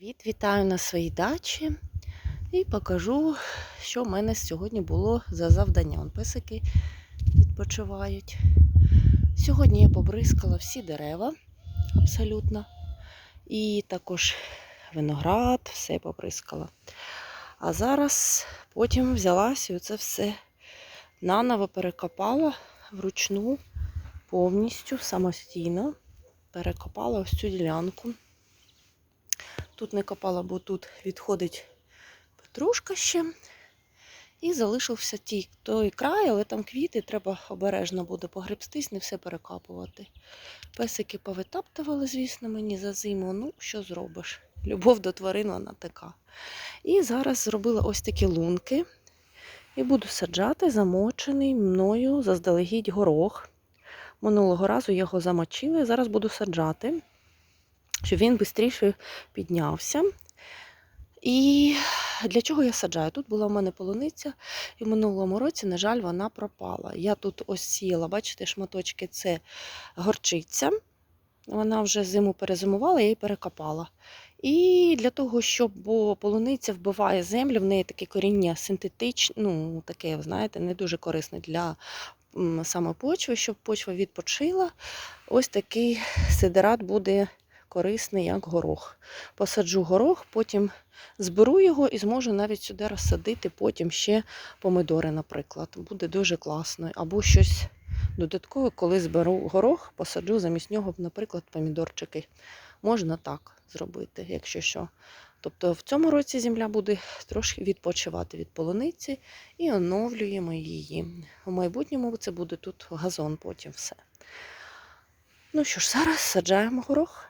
Від вітаю на своїй дачі і покажу, що в мене сьогодні було за завдання. Вон песики відпочивають. Сьогодні я побризкала всі дерева абсолютно. І також виноград, все побризкала. А зараз потім взялася і це все наново перекопала вручну повністю самостійно. Перекопала ось цю ділянку. Тут не копала, бо тут відходить петрушка ще. І залишився ті, той край, але там квіти, треба обережно буде погребстись, не все перекапувати. Песики повитаптували, звісно, мені за зиму. Ну, що зробиш? Любов до тварин вона така. І зараз зробила ось такі лунки. І буду саджати замочений мною заздалегідь горох. Минулого разу його замочила, зараз буду саджати щоб він швидше піднявся. І для чого я саджаю? Тут була в мене полуниця, і в минулому році, на жаль, вона пропала. Я тут ось сіяла, бачите, шматочки це горчиця. Вона вже зиму перезимувала, я її перекопала. І для того, щоб полуниця вбиває землю, в неї таке коріння синтетичне, ну, таке, знаєте, не дуже корисне для саме почви, щоб почва відпочила. Ось такий сидерат буде корисний, як горох. Посаджу горох, потім зберу його і зможу навіть сюди розсадити потім ще помидори, наприклад. Буде дуже класно. Або щось додаткове, коли зберу горох, посаджу замість нього, наприклад, помідорчики. Можна так зробити, якщо що. Тобто в цьому році земля буде трошки відпочивати від полуниці і оновлюємо її. У майбутньому це буде тут газон потім все. Ну що ж, зараз саджаємо горох.